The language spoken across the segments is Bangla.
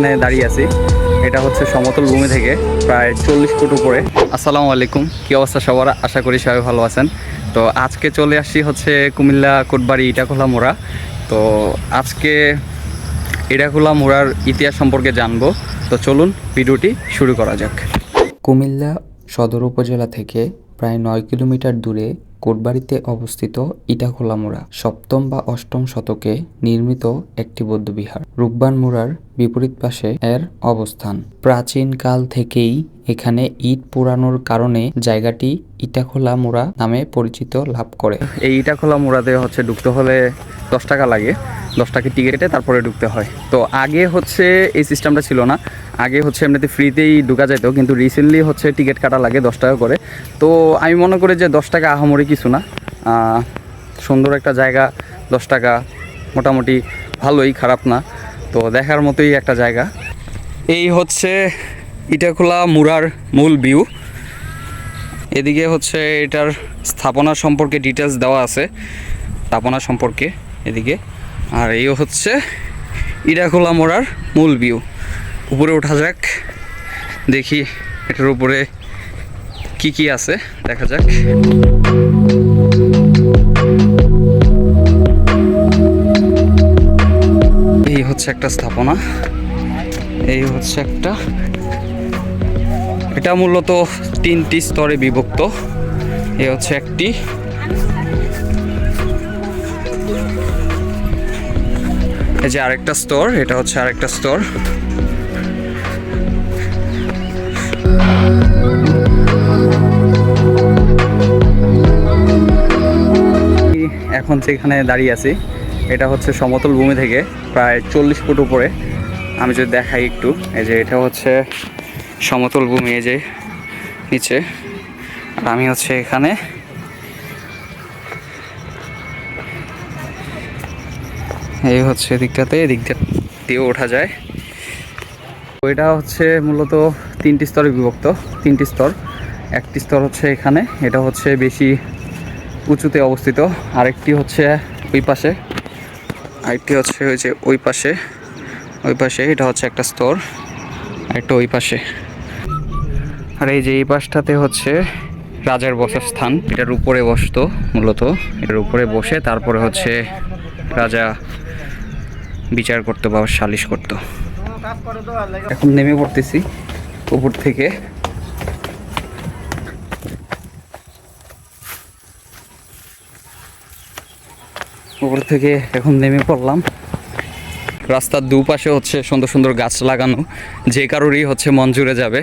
যেখানে দাঁড়িয়ে আছি। এটা হচ্ছে সমতল ভূমি থেকে প্রায় চল্লিশ ফুট উপরে। আসসালামু আলাইকুম। কী অবস্থা সবার? আশা করি সবাই ভালো আছেন। তো আজকে চলে আসছি হচ্ছে কুমিল্লা কোটবাড়ি ইটাখোলা মোড়া। তো আজকে ইটাখোলা মোড়ার ইতিহাস সম্পর্কে জানব। তো চলুন ভিডিওটি শুরু করা যাক। কুমিল্লা সদর উপজেলা থেকে প্রায় নয় কিলোমিটার দূরে কোটবাড়িতে অবস্থিত ইটাখোলা মোড়া সপ্তম বা অষ্টম শতকে নির্মিত একটি বৌদ্ধবিহার। রূপবান মোড়ার বিপরীত পাশে এর অবস্থান। প্রাচীন কাল থেকেই এখানে ইট পোড়ানোর কারণে জায়গাটি ইটাখোলা মোড়া নামে পরিচিত লাভ করে। এই ইটাখোলা মোড়াতে হচ্ছে ঢুকতে হলে দশ টাকা লাগে। দশ টাকা টিকিটে তারপরে ঢুকতে হয়। তো আগে হচ্ছে এই সিস্টেমটা ছিল না। আগে হচ্ছে এমনিতে ফ্রিতেই ঢুকা যেত, কিন্তু রিসেন্টলি হচ্ছে টিকিট কাটা লাগে দশ টাকা করে। তো আমি মনে করি যে দশ টাকা আহামরি কিছু না। সুন্দর একটা জায়গা, দশ টাকা, মোটামুটি ভালোই, খারাপ না। তো দেখার মতোই একটা জায়গা। এই হচ্ছে ইটাখোলা মুরার মূল ভিউ এদিকে হচ্ছে এটার স্থাপনা সম্পর্কে ডিটেলস দেওয়া আছে, স্থাপনা সম্পর্কে এদিকে। আর এই হচ্ছে ইটাখোলা মোড়ার মূল ভিউ উপরে ওঠা যাক, দেখি এটার উপরে কি কি আছে? দেখা যাক। এই হচ্ছে একটা স্থাপনা। এই হচ্ছে একটা। এটা মূলত তিনটি স্তরে বিভক্ত। এ হচ্ছে একটি। এই যে আরেকটা স্তর, এটা হচ্ছে আরেকটা স্তর। এখন যেখানে দাঁড়িয়ে আছি, এটা হচ্ছে সমতল ভূমি থেকে প্রায় চল্লিশ ফুট উপরে। আমি যদি দেখাই একটু, এই যে এটা হচ্ছে সমতল ভূমি, এই যে নিচে। আর আমি হচ্ছে এখানে এই হচ্ছে এদিকটাতে এদিকটা দিয়ে ওঠা যায়। ওইটা হচ্ছে মূলত তিনটি স্তরে বিভক্ত, তিনটি স্তর। একটি স্তর হচ্ছে এখানে, এটা হচ্ছে বেশি উঁচুতে অবস্থিত। আরেকটি হচ্ছে ওই পাশে। আরেকটি হচ্ছে ওই যে ওই পাশে। ওই পাশে, এটা হচ্ছে একটা স্তর। আরেকটা ওই পাশে। আর এই যে এই পাশটাতে হচ্ছে রাজার বসার স্থান। এটার উপরে বসতো, মূলত। এটার উপরে বসে তারপরে হচ্ছে রাজা বিচার করতো বা সালিশ করতো। এখন নেমে পড়তেছি উপর থেকে। উপর থেকে এখন নেমে পড়লাম। রাস্তার দুপাশে হচ্ছে সুন্দর সুন্দর গাছ লাগানো। যে কারোরই হচ্ছে মন জুড়ে যাবে।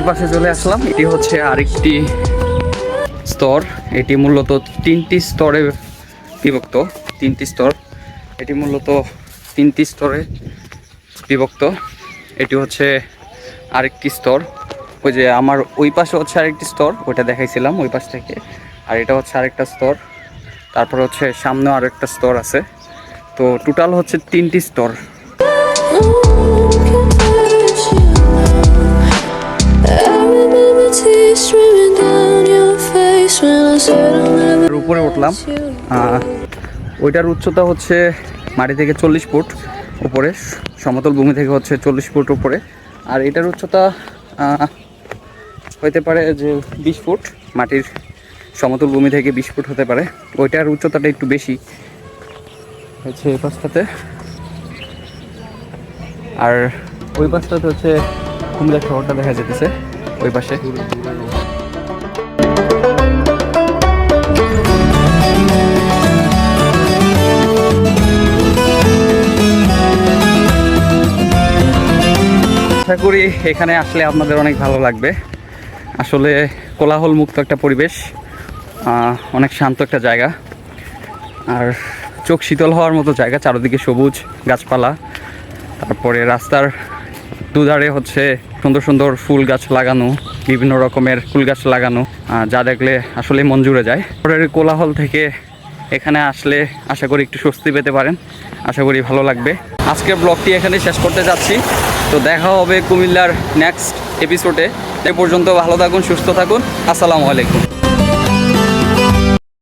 আমি পাশে চলে আসলাম। এটি হচ্ছে আরেকটি স্তর। এটি মূলত তিনটি স্তরে বিভক্ত, তিনটি স্তর। এটি মূলত তিনটি স্তরে বিভক্ত। এটি হচ্ছে আরেকটি স্তর। ওই যে আমার ওই পাশে হচ্ছে আরেকটি স্তর, ওইটা দেখাইছিলাম ওই পাশ থেকে। আর এটা হচ্ছে আরেকটা স্তর। তারপর হচ্ছে সামনেও আরেকটা স্তর আছে। তো টোটাল হচ্ছে তিনটি স্তর। উপরে উঠলাম। ওইটার উচ্চতা হচ্ছে মাটি থেকে চল্লিশ ফুট উপরে, সমতল ভূমি থেকে হচ্ছে চল্লিশ ফুট উপরে। আর এটার উচ্চতা হতে পারে যে বিশ ফুট, মাটির সমতল ভূমি থেকে বিশ ফুট হতে পারে। ওইটার উচ্চতাটা একটু বেশি হচ্ছে এই পাশটাতে। আর ওই পাশটাতে হচ্ছে কুমিল্লা শহরটা দেখা যেতেছে ওই পাশে। আশা করি এখানে আসলে আপনাদের অনেক ভালো লাগবে। আসলে কোলাহল মুক্ত একটা পরিবেশ অনেক শান্ত একটা জায়গা। আর চোখ শীতল হওয়ার মতো জায়গা, চারদিকে সবুজ গাছপালা, তারপরে রাস্তার দুধারে হচ্ছে সুন্দর সুন্দর ফুল গাছ লাগানো, বিভিন্ন রকমের ফুল গাছ লাগানো যা দেখলে আসলে মন জুড়ে যায়। শহরের কোলাহল থেকে এখানে আসলে আশা করি একটু স্বস্তি পেতে পারেন। আশা করি ভালো লাগবে। আজকের ব্লগটি এখানে শেষ করতে যাচ্ছি। তো দেখা হবে কুমিল্লার নেক্সট এপিসোডে এ পর্যন্ত ভালো থাকুন, সুস্থ থাকুন। আসসালামু আলাইকুম।